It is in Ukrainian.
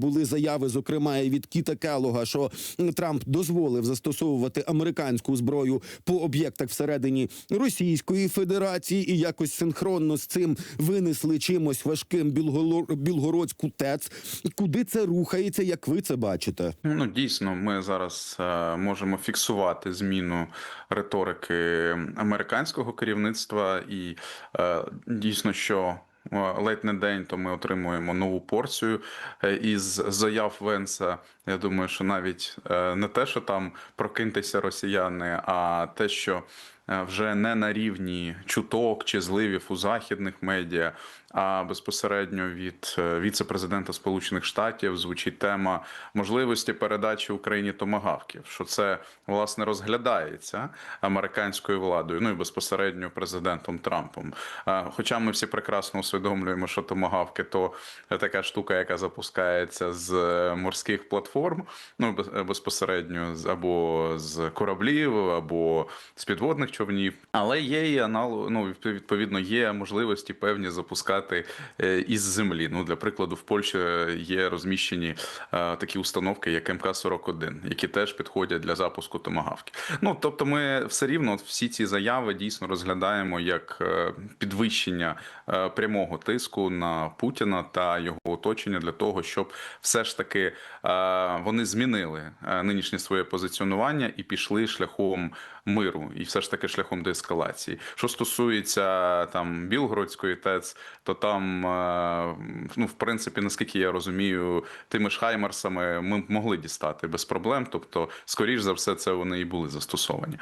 Були заяви, зокрема і від Кіта Келога, що Трамп дозволив застосовувати американську зброю по об'єктах всередині Російської Федерації, і якось синхронно з цим винесли чимось важким. Білгородську ТЕЦ. Куди це рухається? Як ви це бачите? Ну дійсно, ми зараз е, можемо фіксувати зміну риторики американського керівництва, і е, дійсно, що ледь не день, то ми отримуємо нову порцію е, із заяв Венса. Я думаю, що навіть е, не те, що там прокиньтеся росіяни, а те, що е, вже не на рівні чуток чи зливів у західних медіа, а безпосередньо від е, віце-президента Сполучених Штатів звучить тема можливості передачі Україні томагавків. Що це власне розглядається американською владою, ну і безпосередньо президентом Трампом. Е, Хоча ми всі прекрасно усвідомлюємо, що томагавки то така штука, яка запускається з е, морських платформ, ну без- е, безпосередньо або з кораблів, або з підводних човнів. Але є і аналог, ну відповідно є можливості певні запускати е, із землі. Ну для прикладу, в Польщі є розміщені е, такі установки, як МК 41 які теж підходять для запуску томагавків. Ну тобто, ми все рівно всі ці заяви дійсно розглядаємо як е, підвищення е, прямого тиску на Путіна та його оточення для того, щоб все ж таки е, вони змінили е, нинішнє своє позиціонування і пішли шляхом миру, і все ж таки шляхом деескалації. Що стосується там Білгородської ТЕЦ, то там, е, ну в принципі, наскільки я розумію, тими ж хаймарсами ми могли дістати без проблем. Тобто, скоріш за все, це вони і були застосовані.